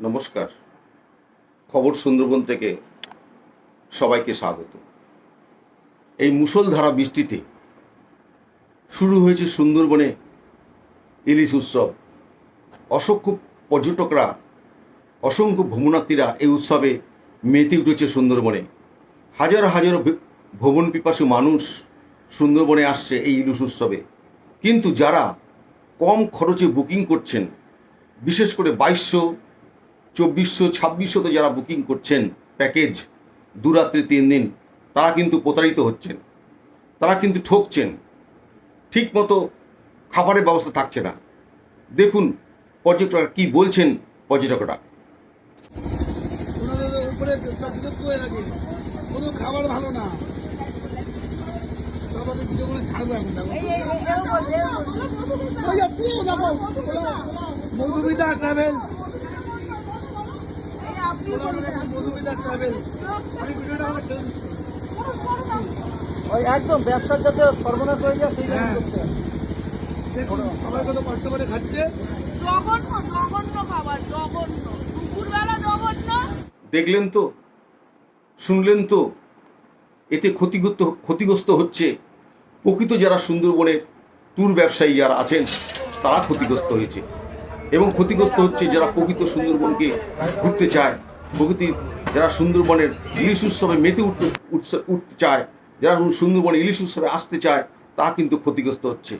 নমস্কার। খবর সুন্দরবন থেকে সবাইকে স্বাগত। এই মুষলধারা বৃষ্টিতে শুরু হয়েছে সুন্দরবনে ইলিশ উৎসব। অসংখ্য পর্যটকরা, অসংখ্য ভ্রমণার্থীরা এই উৎসবে মেতে উঠেছে সুন্দরবনে। হাজার হাজার ভে- ভ্রমণ পিপাসু মানুষ সুন্দরবনে আসছে এই ইলিশ উৎসবে। কিন্তু যারা কম খরচে বুকিং করছেন, বিশেষ করে বাইশশো চব্বিশশো ছাব্বিশশোতে যারা বুকিং করছেন প্যাকেজ দুরাত্রি তিন দিন তারা কিন্তু প্রতারিত হচ্ছেন তারা কিন্তু ঠকছেন ঠিক মতো খাবারের ব্যবস্থা থাকছে না দেখুন পর্যটকরা কি বলছেন পর্যটকরা খাবার ভালো না মধুমিতা ট্রাভেল আমি ভিডিওটা আমার ছেড়ে দিচ্ছি ওই একদম ব্যবসার যাতে সর্বনাশ হয়ে যায় সেই জন্য হ্যাঁ। করতে দেখুন সবাই কত কষ্ট করে খাচ্ছে। জঘন্য জঘন্য খাবার জঘন্য। দুপুরবেলা জঘন্য। দেখলেন তো? শুনলেন তো? এতে ক্ষতিগ্রস্ত ক্ষতিগ্রস্ত হচ্ছে প্রকৃত যারা সুন্দরবনের ট্যুর ব্যবসায়ী যারা আছেন তারা ক্ষতিগ্রস্ত হয়েছে। এবং ক্ষতিগ্রস্ত হচ্ছে যারা প্রকৃত সুন্দরবনকে ঘুরতে চায়। প্রকৃতির যারা সুন্দরবনের ইলিশ উৎসবে মেতে উঠতে উঠতে চায়, যারা সুন্দরবনে ইলিশ উৎসবে আসতে চায়, তারা কিন্তু ক্ষতিগ্রস্ত হচ্ছে।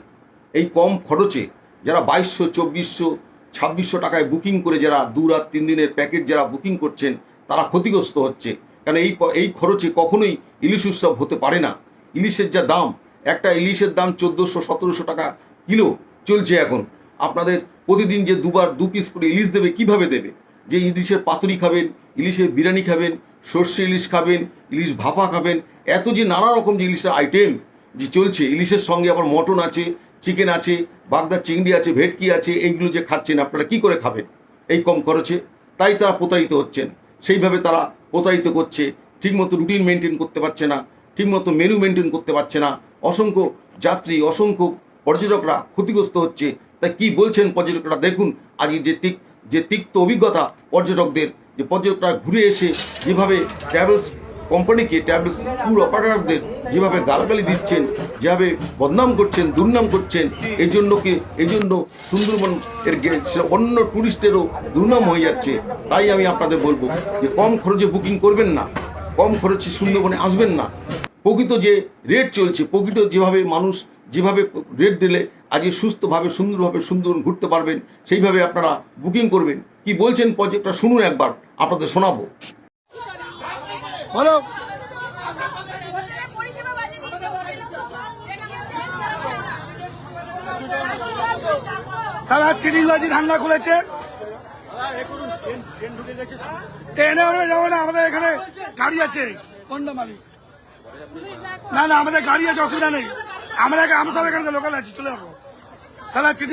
এই কম খরচে যারা বাইশশো, চব্বিশশো, ছাব্বিশশো টাকায় বুকিং করে যারা দু রাত, তিন দিনের প্যাকেজ যারা বুকিং করছেন, তারা ক্ষতিগ্রস্ত হচ্ছে। কারণ এই এই খরচে কখনোই ইলিশ উৎসব হতে পারে না। ইলিশের যা দাম, একটা ইলিশের দাম চোদ্দোশো, সতেরোশো টাকা কিলো চলছে এখন। আপনাদের প্রতিদিন যে দুবার দু পিস করে ইলিশ দেবে, কীভাবে দেবে? যে ইলিশের পাতুরি খাবেন, ইলিশের বিরিয়ানি খাবেন, সর্ষে ইলিশ খাবেন, ইলিশ ভাপা খাবেন, এত যে নানা রকম যে ইলিশের আইটেম যে চলছে। ইলিশের সঙ্গে আবার মটন আছে চিকেন আছে, বাগদা চিংড়ি আছে, ভেটকি আছে, এইগুলো যে খাচ্ছেন, আপনারা কি করে খাবেন? এই কম খরচে। তাই তারা প্রতারিত হচ্ছেন। সেইভাবে তারা প্রতারিত করছে। ঠিকমতো রুটিন মেনটেন করতে পারছে না। ঠিকমতো মেনু মেনটেন করতে পারছে না। অসংখ্য যাত্রী, অসংখ্য পর্যটকরা ক্ষতিগ্রস্ত হচ্ছে। তাই কি বলছেন পর্যটকরা? দেখুন, আজকে যে যে তিক্ত অভিজ্ঞতা পর্যটকদের, যে পর্যটকরা ঘুরে এসে যেভাবে ট্রাভেলস কোম্পানিকে ট্রাভেলস ট্যুর অপারেটরদের যেভাবে গালাগালি দিচ্ছেন, যেভাবে বদনাম করছেন, দুর্নাম করছেন এই জন্য কি এই জন্য সুন্দরবন এর অন্য ট্যুরিস্টেরও দুর্নাম হয়ে যাচ্ছে। তাই আমি আপনাদের বলব যে কম খরচে বুকিং করবেন না, কম খরচে সুন্দরবনে আসবেন না। প্রকৃত যে রেট চলছে, প্রকৃত যেভাবে মানুষ যেভাবে রেট দিলে আজকে সুস্থভাবে, সুন্দরভাবে সুন্দর ঘুরতে পারবেন। সেইভাবে আপনারা বুকিং করবেন। কি বলছেন প্রজেক্টটা শুনুন একবার, আপনাদের শোনাবো। বলো। হোটেলের পরিষেবা বাজে দিচ্ছে হোটেলে তো চিটিংবাজি ধান্দা খুলেছে। ট্রেনে আমরা যাব আমাদের এখানে গাড়ি আছে। না না, আমাদের গাড়ি আছে, অসুবিধা নেই। আমরা আমরা সব এখানে লোকাল আছি চলে যাব। সারা চিঠি